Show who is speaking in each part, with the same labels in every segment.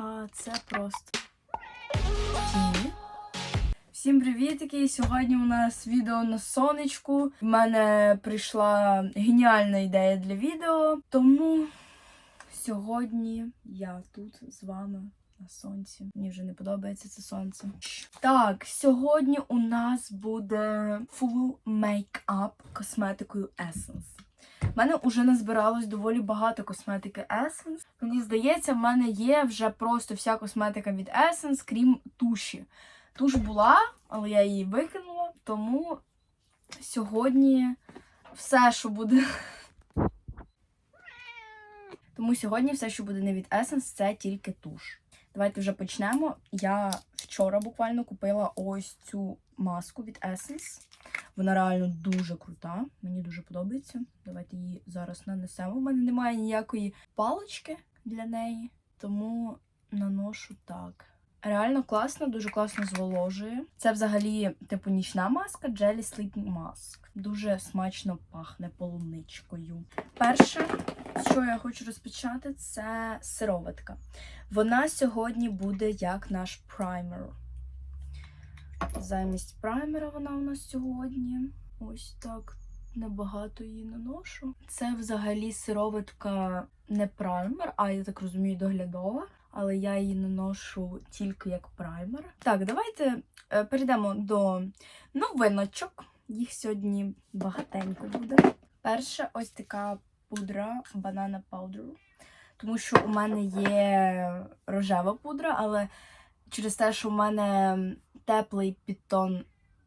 Speaker 1: а це просто. Всім привітики! Сьогодні у нас відео на сонечку. В мене прийшла геніальна ідея для відео, тому сьогодні я тут з вами на сонці. Мені вже не подобається це сонце. Так, сьогодні у нас буде full makeup косметикою Essence. У мене вже назбиралось доволі багато косметики Essence. Мені здається, в мене є вже просто вся косметика від Essence, крім туші. Туш була, але я її викинула, тому сьогодні все, що буде. Тому сьогодні все, що буде не від Essence, це тільки туш. Давайте вже почнемо. Я вчора буквально купила ось цю маску від Essence. Вона реально дуже крута. Мені дуже подобається. Давайте її зараз нанесемо. У мене немає ніякої палички для неї, тому наношу так. Реально класно, дуже класно зволожує. Це взагалі типу нічна маска Jelly Sleeping Mask. Дуже смачно пахне полуничкою. Перше, що я хочу розпочати, це сироватка. Вона сьогодні буде як наш праймер. Замість праймера вона у нас сьогодні. Ось так небагато її наношу. Це взагалі сироватка не праймер, а я так розумію, доглядова. Але я її наношу тільки як праймер. Так, давайте е, перейдемо до новиночок. Їх сьогодні багатенько буде. Перше, ось така пудра Banana Powder. Тому що у мене є рожева пудра, але через те, що у мене теплий підтон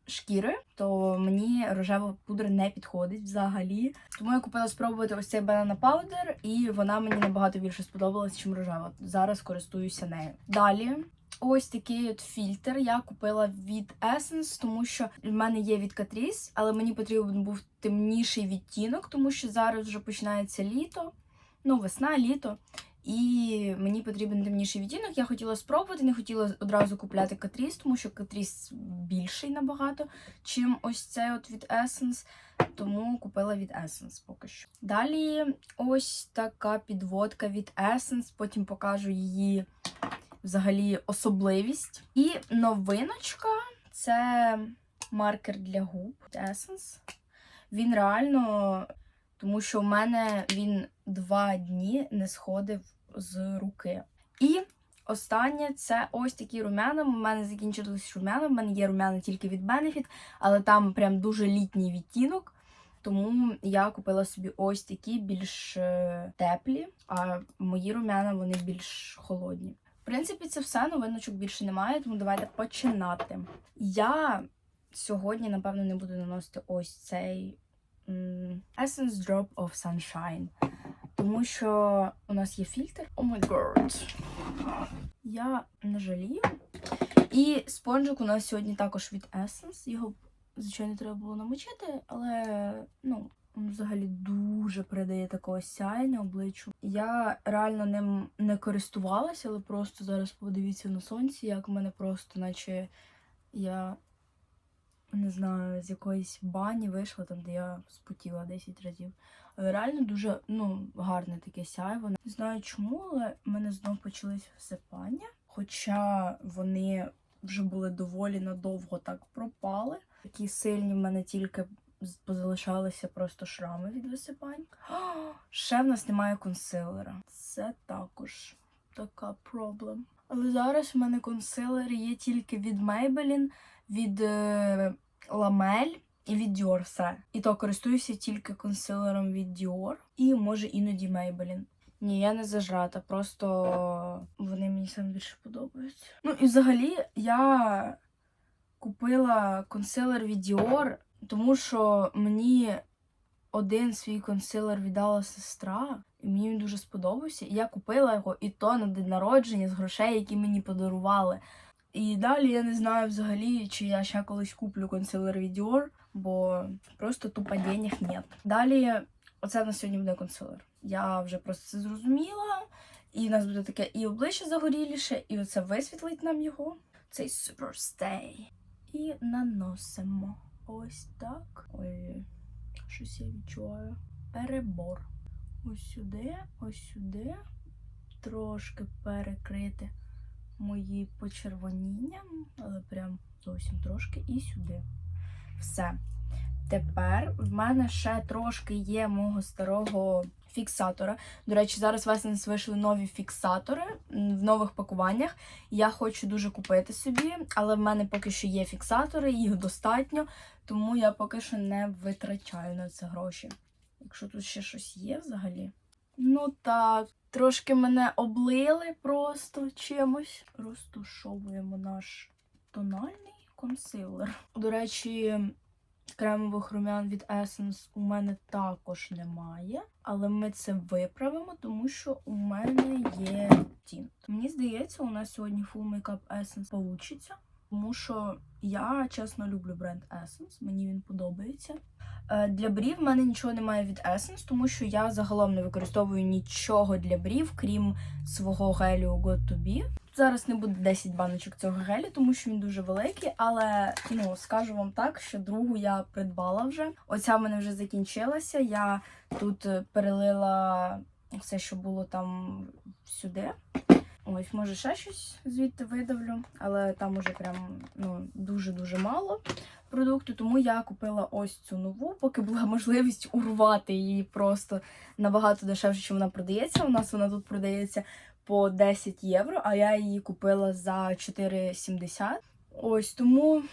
Speaker 1: шкіри, то мені рожева пудра не підходить взагалі. Тому я купила спробувати ось цей Banana Powder, і вона мені набагато більше сподобалась, ніж рожева. Зараз користуюся нею. Далі. Ось такий от фільтр я купила від Essence, тому що в мене є від Catrice, але мені потрібен був темніший відтінок, тому що зараз вже починається літо, ну, весна, літо. І мені потрібен темніший відтінок. Я хотіла спробувати, не хотіла одразу купляти Catrice, тому що Catrice більший набагато, чим ось цей от від Essence. Тому купила від Essence поки що. Далі ось така підводка від Essence, потім покажу її взагалі особливість. І новиночка це маркер для губ Essence. Він реально, тому що у мене він два дні не сходив з руки. І останнє це ось такі румяна. У мене закінчились румяна. У мене є румяна тільки від Benefit, але там прям дуже літній відтінок. Тому я купила собі ось такі більш е, теплі, а мої румяна вони більш холодні. В принципі, це все, новиночок більше немає, тому давайте починати. Я сьогодні, напевно, не буду наносити ось цей Essence Drop of Sunshine. Тому що у нас є фільтр. О май гад. Я не жалію. І спонжик у нас сьогодні також від Essence. Його, звичайно, треба було намочити, але ну, він взагалі дуже придає такого сяйня обличчю. Я реально ним не користувалася, але просто зараз подивіться на сонці, як в мене просто, наче я не знаю, з якоїсь бані вийшла, там, де я спотіла 10 разів. Реально дуже ну, гарне таке сяйво. Не знаю чому, але в мене знов почались всипання. Хоча вони вже були доволі надовго так пропали. Такі сильні в мене тільки позалишалися просто шрами від висипань. А, Ще в нас немає консилера. Це також така проблем. Але зараз в мене консилер є тільки від Maybelline, від Ламель і від Dior все. І то користуюся тільки консилером від Dior і може іноді Maybelline. Ні, я не зажрата, просто вони мені саме більше подобаються. Ну і взагалі я купила консилер від Dior, тому що мені один свій консилер віддала сестра, і мені він дуже сподобався. І я купила його і то на день народження з грошей, які мені подарували. І далі я не знаю взагалі, чи я ще колись куплю консилер від Dior, бо просто тупо денег нет. Далі, оце на сьогодні буде консилер. Я вже просто це зрозуміла. І в нас буде таке і обличчя загоріліше, і оце висвітлить нам його. Цей Superstay. І наносимо. Ось так. Ой, щось я відчуваю. Перебор. Ось сюди, ось сюди. Трошки перекрити мої почервоніння, але прям зовсім трошки, і сюди. Все. Тепер в мене ще трошки є мого старого фіксатора. До речі, зараз в Essence вийшли нові фіксатори в нових пакуваннях. Я хочу дуже купити собі, але в мене поки що є фіксатори, їх достатньо, тому я поки що не витрачаю на це гроші. Якщо тут ще щось є взагалі. Ну так, трошки мене облили просто чимось. Розтушовуємо наш тональний консилер. До речі, кремових румян від Essence у мене також немає, але ми це виправимо, тому що у мене є тінт. Мені здається, у нас сьогодні Full Makeup Essence получиться, тому що я чесно люблю бренд Essence, мені він подобається. Е, Для брів в мене нічого немає від Essence, тому що я загалом не використовую нічого для брів, крім свого гелю Got to Be. Зараз не буде 10 баночок цього гелю, тому що він дуже великий, але ну скажу вам так, що другу я придбала вже. Оця в мене вже закінчилася. Я тут перелила все, що було там сюди. Ось, може, ще щось звідти видавлю, але там уже прям ну, дуже-дуже мало продукту, тому я купила ось цю нову, поки була можливість урвати її просто набагато дешевше, ніж вона продається. У нас вона тут продається по 10 євро, а я її купила за 4,70. Ось тому.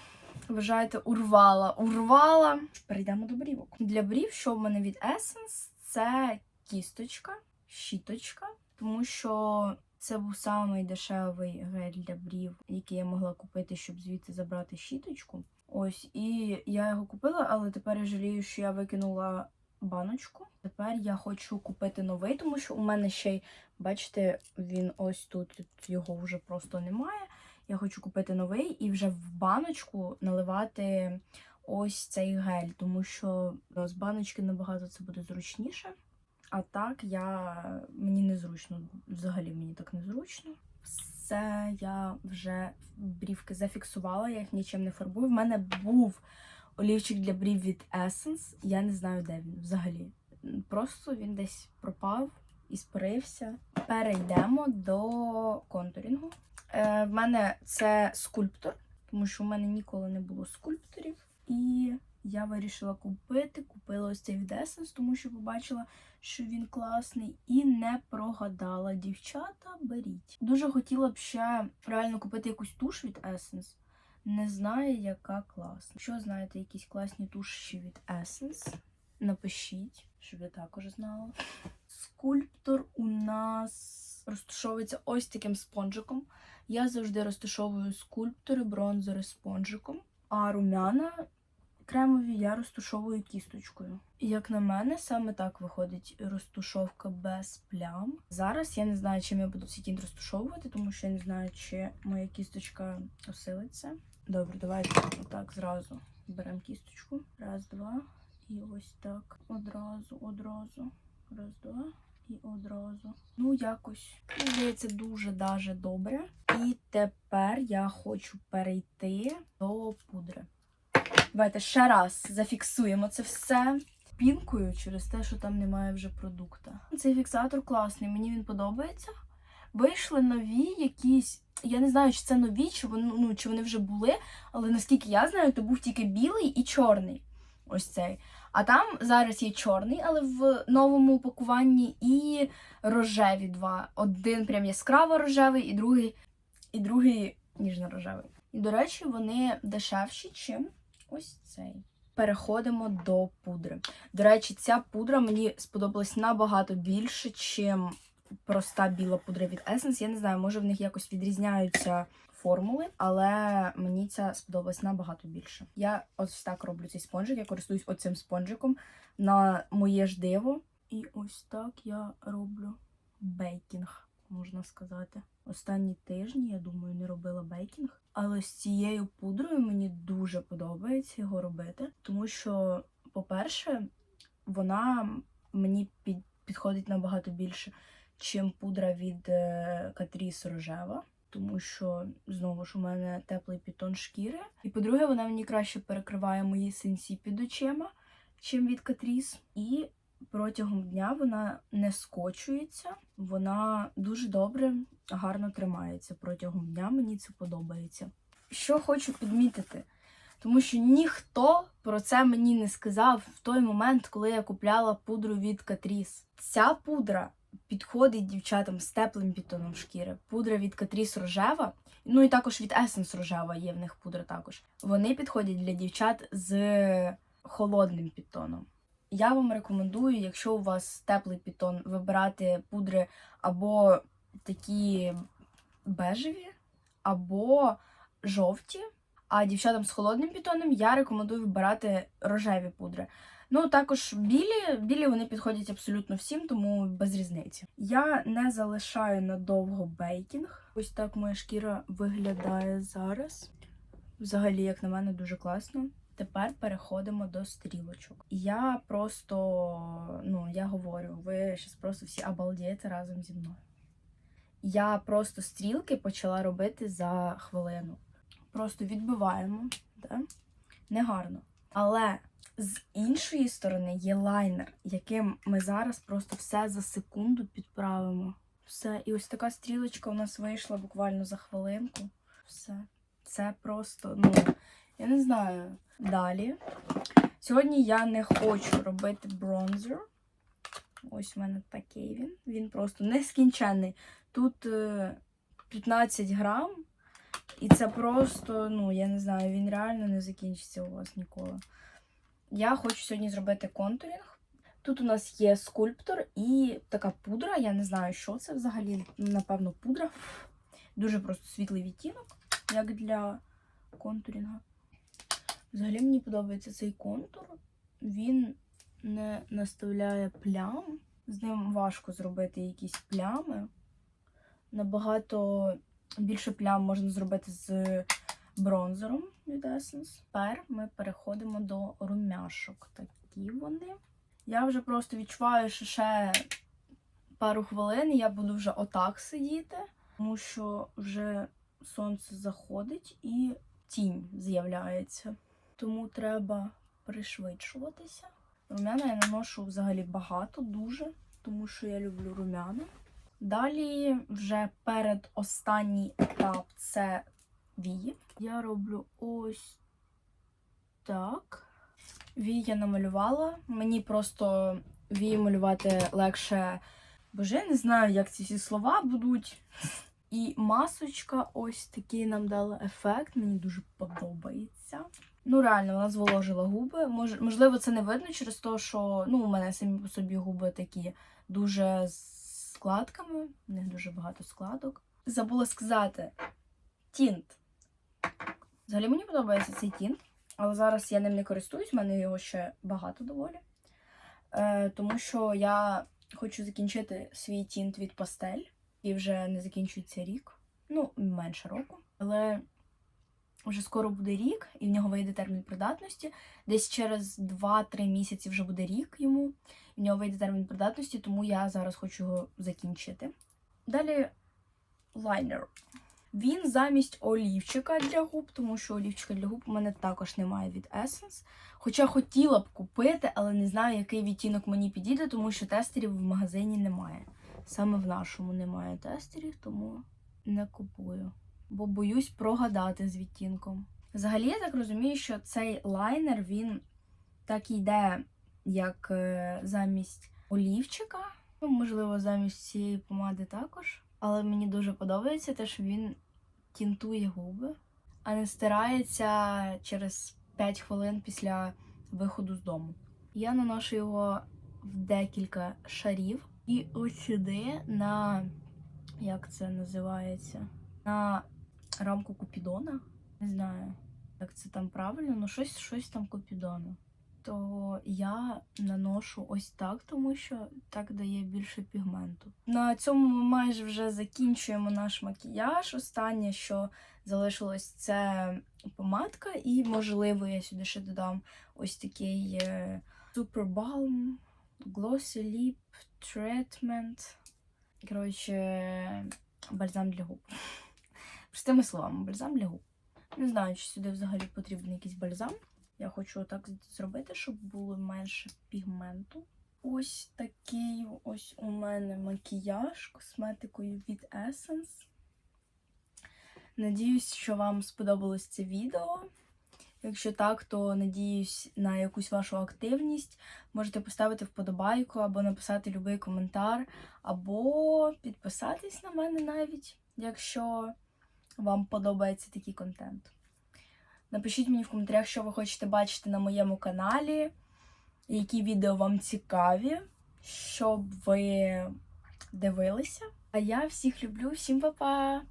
Speaker 1: Вважаєте, урвала, урвала. Перейдемо до брівок. Для брів, що в мене від Essence, це кісточка, щіточка, тому що це був самий дешевий гель для брів, який я могла купити, щоб звідти забрати щіточку. Ось, і я його купила, але тепер я жалію, що я викинула баночку. Тепер я хочу купити новий, тому що у мене ще й, бачите, він ось тут, його вже просто немає. Я хочу купити новий і вже в баночку наливати ось цей гель, тому що з баночки набагато це буде зручніше. А так я мені незручно, взагалі мені так незручно. Все я вже брівки зафіксувала, я їх нічим не фарбую. В мене був олівчик для брів від Essence. Я не знаю, де він взагалі. Просто він десь пропав і спарився. Перейдемо до контурінгу. Е, в мене це скульптор, тому що в мене ніколи не було скульпторів. І я вирішила купити. Купила ось цей від Essence, тому що побачила, що він класний, і не прогадала. Дівчата, беріть. Дуже хотіла б ще реально купити якусь туш від Essence. Не знаю, яка класна. Якщо знаєте якісь класні туші від Essence, напишіть, щоб я також знала. Скульптор у нас розташовується ось таким спонжиком. Я завжди розташовую скульптори, бронзери спонжиком, а румяна кремові я розтушовую кісточкою. І як на мене, саме так виходить розтушовка без плям. Зараз я не знаю, чим я буду цей тінт розтушовувати, тому що я не знаю, чи моя кісточка осилиться. Добре, давайте отак зразу беремо кісточку. Раз, два. І ось так. Одразу, одразу. Раз, два. І одразу. Ну, якось, здається, дуже даже добре. І тепер я хочу перейти до пудри. Давайте ще раз зафіксуємо це все пінкою через те, що там немає вже продукта. Цей фіксатор класний, мені він подобається. Вийшли нові якісь. Я не знаю, чи це нові, чи вони, ну, чи вони вже були, але наскільки я знаю, то був тільки білий і чорний. Ось цей. А там зараз є чорний, але в новому упакуванні, і рожеві два. Один прям яскраво рожевий, і другий, і другий ніжно-рожевий. І, до речі, вони дешевші, чим ось цей. Переходимо до пудри. До речі, ця пудра мені сподобалась набагато більше, чим проста біла пудра від Essence. Я не знаю, може в них якось відрізняються формули, але мені ця сподобалась набагато більше. Я ось так роблю цей спонжик. Я користуюсь оцим спонжиком на моє ж диво. І ось так я роблю бейкінг, можна сказати. Останні тижні, я думаю, не робила бейкінг. Але з цією пудрою мені дуже подобається його робити, тому що, по-перше, вона мені під, підходить набагато більше, чим пудра від е, Catrice рожева. Тому що знову ж у мене теплий підтон шкіри. І по-друге, вона мені краще перекриває мої синці під очима, чим від Catrice. І протягом дня вона не скочується, вона дуже добре, гарно тримається протягом дня. Мені це подобається. Що хочу підмітити, тому що ніхто про це мені не сказав в той момент, коли я купляла пудру від Catrice. Ця пудра підходить дівчатам з теплим підтоном шкіри. Пудра від Catrice рожева, ну і також від Essence рожева є в них пудра також. Вони підходять для дівчат з холодним підтоном. Я вам рекомендую, якщо у вас теплий підтон, вибирати пудри або такі бежеві, або жовті. А дівчатам з холодним підтоном я рекомендую вибирати рожеві пудри. Ну, також білі, білі вони підходять абсолютно всім, тому без різниці. Я не залишаю надовго бейкінг. Ось так моя шкіра виглядає зараз. Взагалі, як на мене, дуже класно. Тепер переходимо до стрілочок. Я просто, ну, я говорю, ви зараз просто всі обалдієте разом зі мною. Я просто стрілки почала робити за хвилину. Просто відбиваємо, да? негарно. Але з іншої сторони є лайнер, яким ми зараз просто все за секунду підправимо. Все, і ось така стрілочка у нас вийшла буквально за хвилинку. Все. Це просто, ну, я не знаю. Далі. Сьогодні я не хочу робити бронзер. Ось у мене такий він. Він просто нескінченний. Тут е, 15 грам. І це просто, ну, я не знаю, він реально не закінчиться у вас ніколи. Я хочу сьогодні зробити контурінг. Тут у нас є скульптор і така пудра. Я не знаю, що це взагалі. Напевно, пудра. Дуже просто світлий відтінок, як для контурінга. Взагалі мені подобається цей контур. Він не наставляє плям. З ним важко зробити якісь плями. Набагато більше плям можна зробити з бронзером від Essence. Тепер ми переходимо до румяшок. Такі вони. Я вже просто відчуваю, що ще пару хвилин я буду вже отак сидіти, тому що вже сонце заходить і тінь з'являється. Тому треба пришвидшуватися. Румяна я наношу взагалі багато, дуже, тому що я люблю румяна. Далі вже перед останній етап це вії. Я роблю ось так. Вії я намалювала. Мені просто вії малювати легше. Боже, я не знаю, як ці всі слова будуть. І масочка ось такий нам дала ефект. Мені дуже подобається. Ну, реально, вона зволожила губи. Мож, можливо, це не видно через те, що ну, у мене самі по собі губи такі дуже з складками. У них дуже багато складок. Забула сказати: тінт. Взагалі мені подобається цей тінт, але зараз я ним не користуюсь, в мене його ще багато доволі. Е, тому що я хочу закінчити свій тінт від пастель, і вже не закінчується рік. Ну, менше року. Але вже скоро буде рік, і в нього вийде термін придатності. Десь через 2-3 місяці вже буде рік йому. В нього вийде термін придатності, тому я зараз хочу його закінчити. Далі лайнер. Він замість олівчика для губ, тому що олівчика для губ у мене також немає від Essence. Хоча хотіла б купити, але не знаю, який відтінок мені підійде, тому що тестерів в магазині немає. Саме в нашому немає тестерів, тому не купую. Бо боюсь прогадати з відтінком. Взагалі, я так розумію, що цей лайнер він так йде, як е, замість олівчика. Ну, можливо, замість цієї помади також. Але мені дуже подобається те, що він тінтує губи, а не стирається через 5 хвилин після виходу з дому. Я наношу його в декілька шарів. І ось сюди на як це називається? На рамку Купідона. Не знаю, як це там правильно, ну щось, щось там Купідона. То я наношу ось так, тому що так дає більше пігменту. На цьому ми майже вже закінчуємо наш макіяж. Останнє, що залишилось, це помадка, і, можливо, я сюди ще додам ось такий е, Super Balm Glossy Lip Treatment. Коротше, бальзам для губ. Простими словами, бальзам для губ. Не знаю, чи сюди взагалі потрібен якийсь бальзам. Я хочу отак зробити, щоб було менше пігменту. Ось такий ось у мене макіяж косметикою від Essence. Надіюсь, що вам сподобалось це відео. Якщо так, то надіюсь на якусь вашу активність. Можете поставити вподобайку або написати будь-який коментар, або підписатись на мене навіть, якщо вам подобається такий контент. Напишіть мені в коментарях, що ви хочете бачити на моєму каналі, які відео вам цікаві, щоб ви дивилися. А я всіх люблю, всім па-па!